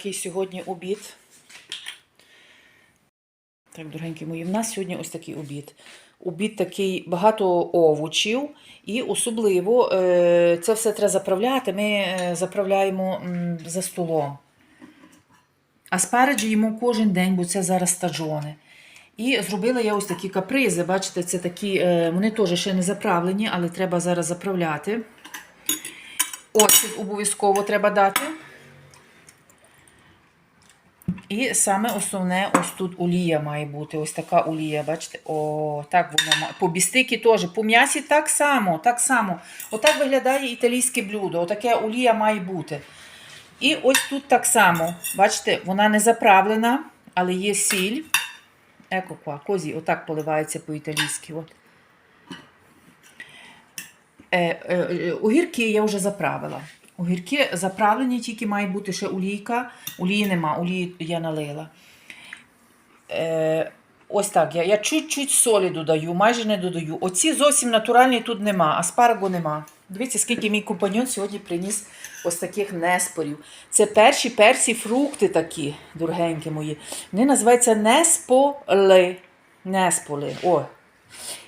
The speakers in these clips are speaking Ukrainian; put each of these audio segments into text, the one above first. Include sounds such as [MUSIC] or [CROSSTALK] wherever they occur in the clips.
Такий сьогодні обід. Так, дорогенькі мої, в нас сьогодні ось такий обід. Обід такий багато овочів, і особливо е, це все треба заправляти. Ми е, заправляємо за столом. Аспараджі їмо кожен день, бо це зараз стаджони. І зробила я ось такі капризи. Бачите, це такі, е, вони теж ще не заправлені, але треба зараз заправляти. Оцет обов'язково треба дати. І саме основне, ось тут олія має бути. Ось така олія, бачите? О, так воно має. По бістики теж. По м'ясі так само. так само. Отак виглядає італійське блюдо. Отаке олія має бути. І ось тут так само. Бачите, вона не заправлена, але є сіль. Еко ква, козі, отак поливається по-італійськи. От. Е, е, е, огірки я вже заправила. Огірки заправлені, тільки має бути ще олійка. Олії нема, олії я налила. Е, ось так. Я, чуть-чуть солі додаю, майже не додаю. Оці зовсім натуральні тут нема, аспарагу нема. Дивіться, скільки мій компаньон сьогодні приніс ось таких неспорів. Це перші персі фрукти такі, дорогенькі мої. Вони називаються несполи. Несполи. О.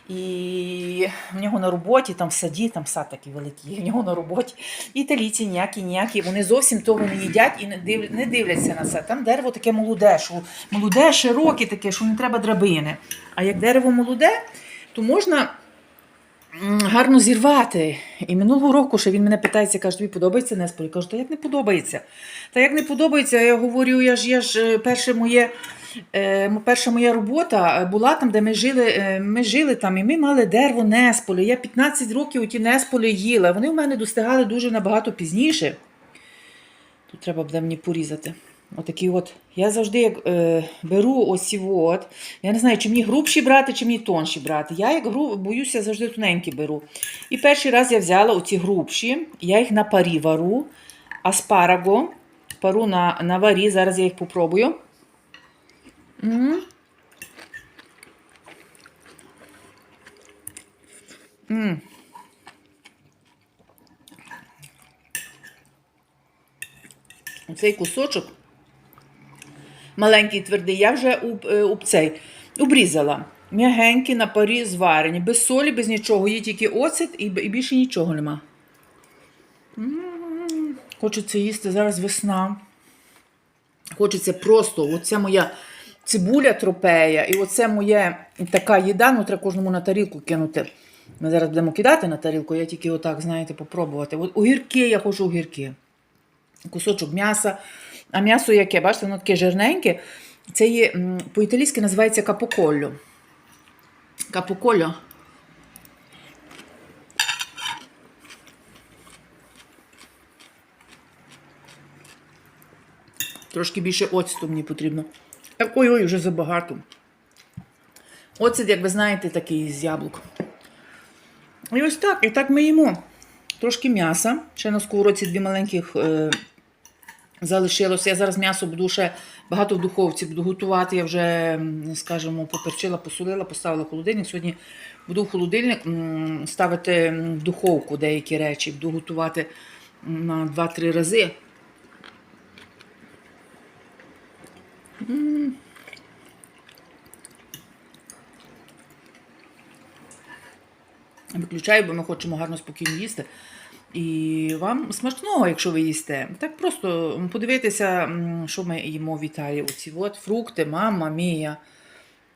І в нього на роботі, там в саді, там сад такий великий, в нього на роботі. Італійці ніякі, ніякі, вони зовсім того не їдять і не, дивляться на це. Там дерево таке молоде, що молоде, широке таке, що не треба драбини. А як дерево молоде, то можна гарно зірвати. І минулого року ще він мене питається, каже, тобі подобається Неспор? Я кажу, та як не подобається? Та як не подобається, я говорю, я ж я ж е, перше моє. Е, перша моя робота е, була там, де ми жили, ми жили там, і ми мали дерево Несполі. Я 15 років ті Несполі їла. Вони в мене достигали дуже набагато пізніше. Тут треба буде мені порізати. Отакі от. Я завжди як е, беру ось от. Я не знаю, чи мені грубші брати, чи мені тонші брати. Я як гру, боюся, завжди тоненькі беру. І перший раз я взяла оці грубші, я їх на парі вару, аспараго, пару на, на варі, зараз я їх попробую. М. М. Оцей кусочок маленький твердий, я вже об, е, цей обрізала. М'ягенькі на парі зварені, без солі, без нічого. Є тільки оцет і, більше нічого нема. Хочеться їсти зараз весна. Хочеться просто, оце моя цибуля тропея, і оце моє така їда, ну треба кожному на тарілку кинути. Ми зараз будемо кидати на тарілку, я тільки отак, знаєте, попробувати. От огірки, я хочу огірки. Кусочок м'яса. А м'ясо яке, бачите, воно таке жирненьке. Це є по-італійськи називається капоколло. Капоколло. Трошки більше оцту мені потрібно. Е, Ой-ой, вже забагато. Оцет, як ви знаєте, такий з яблук. І ось так, і так ми їмо. Трошки м'яса. Ще на сковородці дві маленьких е, залишилося. Я зараз м'ясо буду ще багато в духовці буду готувати. Я вже, скажімо, поперчила, посолила, поставила в холодильник. Сьогодні буду в холодильник ставити в духовку деякі речі, буду готувати на 2-3 рази. Виключаю, бо ми хочемо гарно спокійно їсти. І вам смачного, якщо ви їсте. Так просто подивитися, що ми їмо в Італії. Оці от фрукти, мама мія.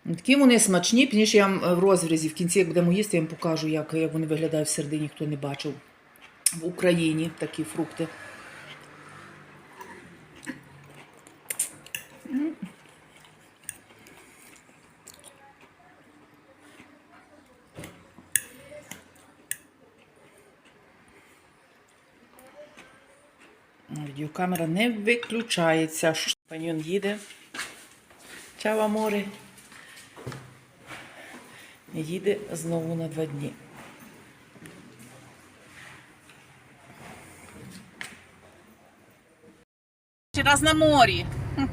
Такі вони смачні. Пізніше я вам в розрізі, в кінці, як будемо їсти, я вам покажу, як, як вони виглядають всередині, хто не бачив. В Україні такі фрукти. Відеокамера не виключається. Що ж, Паньон їде. Чао, аморе. Їде знову на два дні. Раз на морі. [LAUGHS]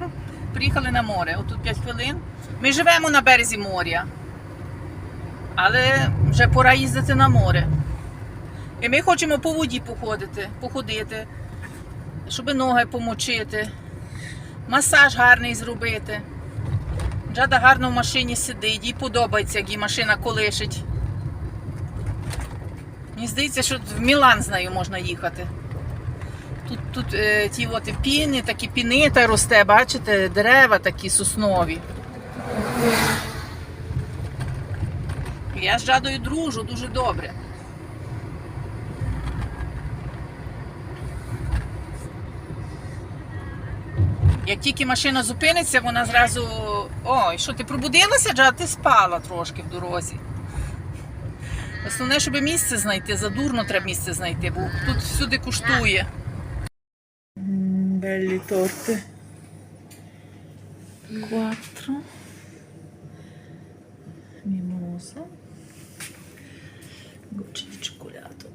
Приїхали на море. Отут 5 хвилин. Ми живемо на березі моря. Але вже пора їздити на море. І ми хочемо по воді походити, походити, щоб ноги помочити. масаж гарний зробити. Джада гарно в машині сидить, їй подобається, як їй машина колишить. Мені здається, що в Мілан з нею можна їхати. Тут, тут е, ті от піни, такі пінита росте, бачите, дерева такі соснові. Я з Жадою дружу дуже добре. Як тільки машина зупиниться, вона зразу. Ой, що ти пробудилася, Джад? Ти спала трошки в дорозі. Основне, щоб місце знайти, задурно треба місце знайти, бо тут всюди коштує. Беллі торти. Quattro. Mimosa. Gocce di cioccolato.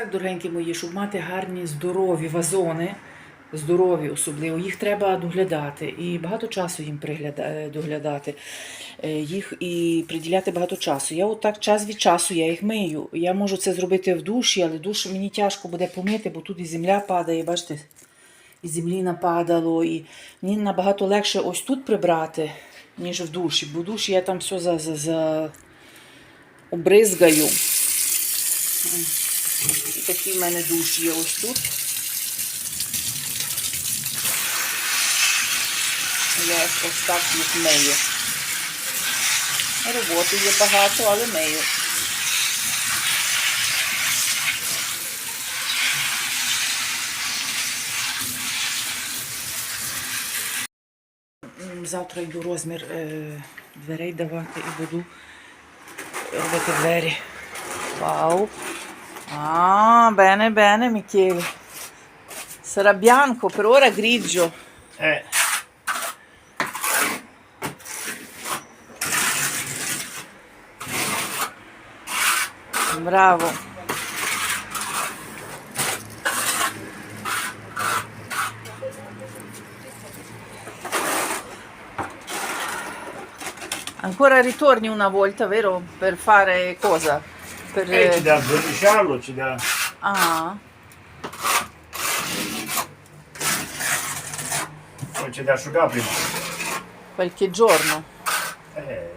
Так, дорогенькі мої, щоб мати гарні здорові вазони, здорові особливо, їх треба доглядати. І багато часу їм е, доглядати. Е, Їх і приділяти багато часу. Я отак час від часу я їх мию. Я можу це зробити в душі, але душ мені тяжко буде помити, бо тут і земля падає, бачите, і землі нападало. І мені набагато легше ось тут прибрати, ніж в душі. Бо в душі я там все за, за, за... обризгаю. І такий в мене душ є ось тут. Я ось так їх мию. Роботи є багато, але мию. Завтра йду розмір е, дверей давати і буду робити двері. Вау! Ah, bene, bene, Michele. Sarà bianco, per ora grigio. Eh, Bravo. Ancora ritorni una volta, vero? Per fare cosa? Per... eh, ci dà verniciarlo, ci dà... Ah, poi ci dà asciugare prima. qualche giorno. Eh,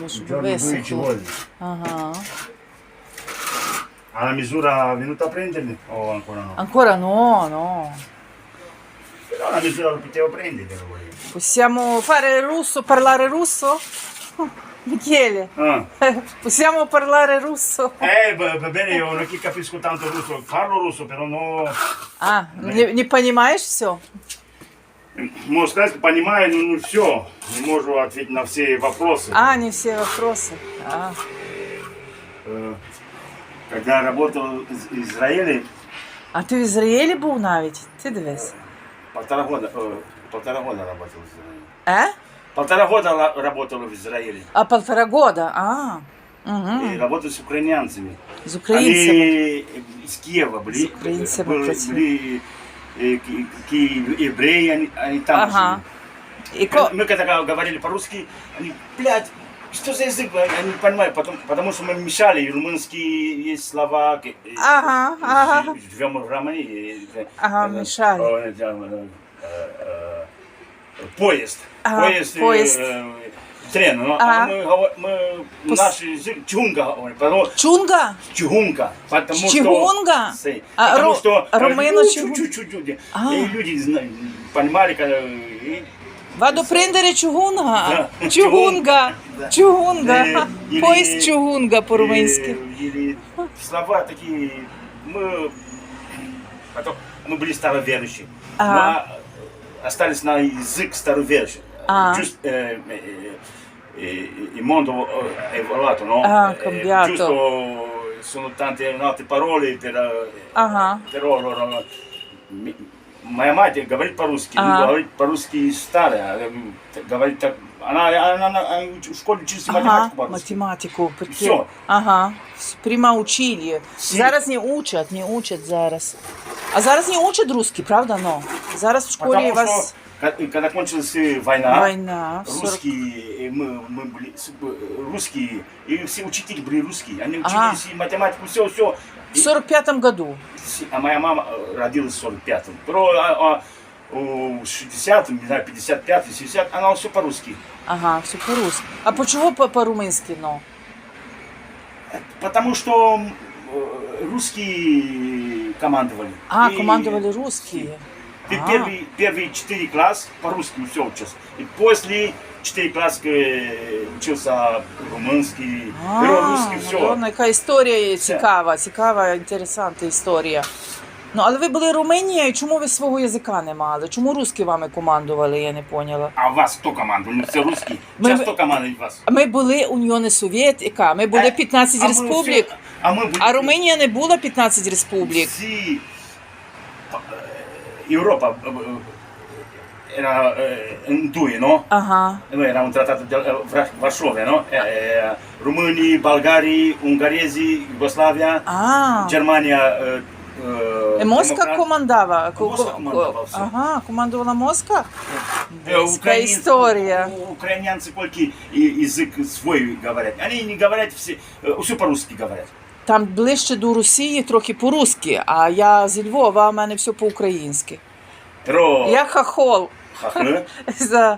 un su giorno due ci vuole. Ah. Ha la misura venuta a prenderli o ancora no? Ancora no, no. Però la misura lo potevo prendere. Possiamo fare russo, parlare russo? Michele, Ah. possiamo parlare russo? Eh, va, va bene, io non è che capisco tanto russo, parlo russo, però no... А, не, не понимаешь все? Можно сказать, понимаю, но не все. Не могу ответить на все вопросы. А, не все вопросы. А, Э, Когда работал в Израиле, а ти в Ізраїлі був навіть? Ти дивись. полтора года, э, полтора года работал в Израиле. Е? Полтора года ла- работал в Израиле. А полтора года. А. Угу. И работал с украинцами. З українцями. Они из Киева были. С украинцами были, были, э, ки- ки- евреи, они, они там Ага. жили. І ко... Мы когда говорили по-русски, они, блядь, что за язык? Они не понимают, потому, потому что мы мешали, и румынский есть слова. ки- э, Ага, ага. Живем в Романии. Ага, э, мешали. э, э, э, э, Поезд. Ага, Поезд. э, поезд. э, Трен. Ну, Ага. а мы, говор- мы Пос- наш язык чунга говорим, потому Чунга? чугунка, потому Чугунга? что, Сей. А, потому ру- что румыно ну, чугун- чуть-чуть, чуть-чуть. А. и люди зна- понимали, когда и- Вадо прендере чугунга? Да. Чугунга. Да. Чугунга. Э, или- Поїзд чугунга по-румынски. Или, или слова такие, мы, потом, мы были староверующие, Ага. мы остались на язык староверующих. Ah. Giusto, eh, eh, eh, il mondo è evoluto, no? Ah, Eh, cambiato. giusto, sono tante altre parole per, eh, Ага. però loro, mi- моя мать говорит по-русски, Ага. ну, говорит по-русски старая, э, говорит так, она, она, она в школе чисто Ага, математику по-русски. математику. Прикинь. Всё. Ага. Прямо учили. Всі. Зараз не учать, не учать зараз. А зараз не учать русский, правда, но? Зараз в школі Потому вас... что Ка- и Когда кончилась э, война, Війна. в 40... русские, э, мы, мы были с- э, русские, и все учителя были русские. Они Ага. учились и математику, все, все. В 45-му году. А моя мама э, родилась в 45-м. Про а, а, у 60-м, не знаю, 55-м, 70 она все по-русски. Ага, все по-русски. А по чого по- по-румунськи, ну? Потому что м, э, русские командовали. А, И- командували русские. И А. первый, первый четыре класс по-русски все учился. И после четыре класса э, учился румынский, русский, все. Мадонна, яка історія цікава, цікава, інтересантна історія. Ну, але ви були Румунія, і чому ви свого язика не мали? Чому русські вами командували, я не поняла. А вас кто командовал? Мы все русские. Мы- Сейчас кто командует вас? Ми були Уніони Совєтіка, ми були Е, 15 а мы республік, все- а мы были а Румунія не була 15 республік. Всі, э, Европа э, э, era eh, due, no? Ага. Noi eravamo un trattato di eh, Var- Varsovia, no? Eh, eh, Rumuni, Bulgari, Ungheresi, Jugoslavia, А, Germania. eh, eh, Е, Моска Демократ- командава. ко- Моска ко- командував все. Ага, командувала Моска? Э, Москва украинцы- історія. у- Украинянцы только и- язык свой говорят. Они не говорят все, э, все по-русски говорят. Там ближче до Росії трохи по-русски, а я зі Львова, а в мене все по-українськи. Pero, Я хахол. хахлы, [LAUGHS] За...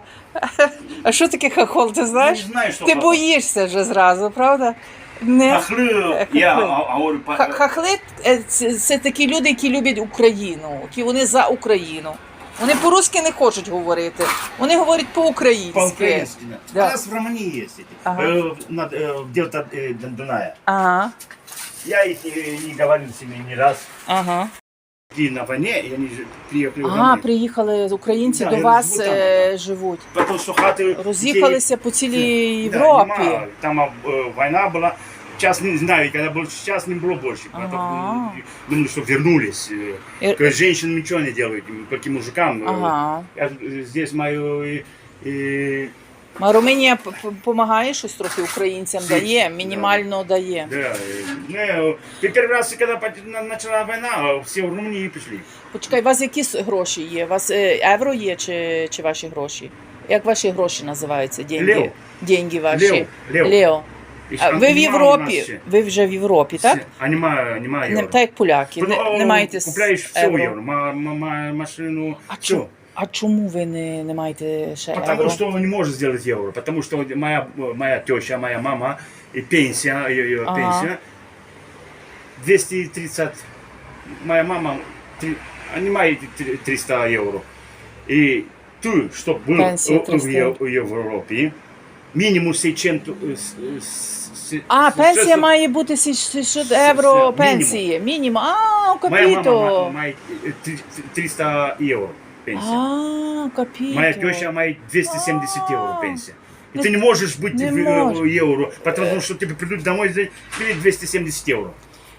А що таке хахол, ти знаєш? не знаю, что Ти хахлы. боїшся вже зразу, правда? Не. Хахлы, я Хахлы. а- говорю по- Ха- Хахли е, це, це такі люди, які люблять Україну, які вони за Україну. Вони по-русски не хочуть говорити, вони говорять по-українськи. по-украински. да. Да. У нас в Романии есть эти. Ага. Э, над, э, в делта э, Дун- Дуная. Ага, Я их э, не говорил с ними ни раз. ага. И на войне, и они же приехали в А, Романию. приїхали з українці Да, до я вас живу там, е, да. живуть. Потому что хаты... Роз'їхалися по цілій Да, Європі. нема. Там э, война была. Сейчас не знаю, когда был сейчас не было больше. Ага. Потом, э, думали, что вернулись. э, И- к женщинам ничего не делают, только мужикам. Э, Ага. Я э, здесь мою... э, э, А Румунія допомагає щось трохи українцям, Всі, дає, да. мінімально дає. Да, э, ну, ты первый раз, когда пот- на- начала война, все в Румынии пришли. Почекай, у вас які с- гроші є? У вас е, євро є чи, чи ваші гроші? Як ваші гроші називаються? Деньги? Лео. Деньги ваші. Лео, Лео. Лео. И А там ви в нема у нас Європі. ще. Ви вже в Європі, так? Все. А нема, нема Не, євро. так як поляки. Не, Ну, не маєте с- Купляєш все євро. в євро. Ма- ма- ма- машину, А, все. чому, а чому ви не, не маєте ще Потому євро? что он не может сделать евро. Потому что моя, моя теща, моя мама, и пенсия, ее, ее Ага. пенсия, 230, моя мама, три, они мои 300 евро. И ты, чтобы был Пенсия в, в 300 Е- в Европе, минимум 600... А, пенсія має бути 600 євро мінімум. пенсії. Мінімум. А, Моя мама капіто. має 300 евро пенсия. А, капіто. Моя теща мает 270 евро пенсия. И ты не можешь быть Не в э, можешь. евро, потому что тебе придут домой и тебе 270 евро.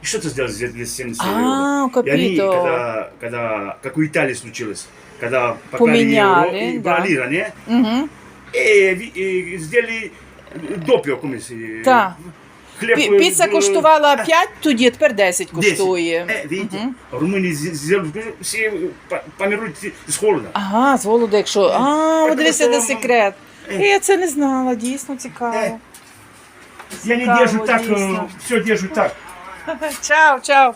И что ты сделаешь за 270 А, евро? И они, капито. когда, когда, как у Италии случилось, когда поклали Поменяли, евро и да. брали ранее, Угу. и, ви- и сделали допио, como se... Так. Хлеб... Пі- э, Піца э, коштувала 5, тоді тепер 10 10. коштує. Э, видите, Мгм. в Румынии з- сделали, все по- помирают с холода. Ага, з голоду, якщо. А, Так, дивися, де просто- секрет. Е. Я це не знала, дійсно цікаво. Э, Я не Цікаво, держу так, дійсно. все держу так. [LAUGHS] Чао, чао.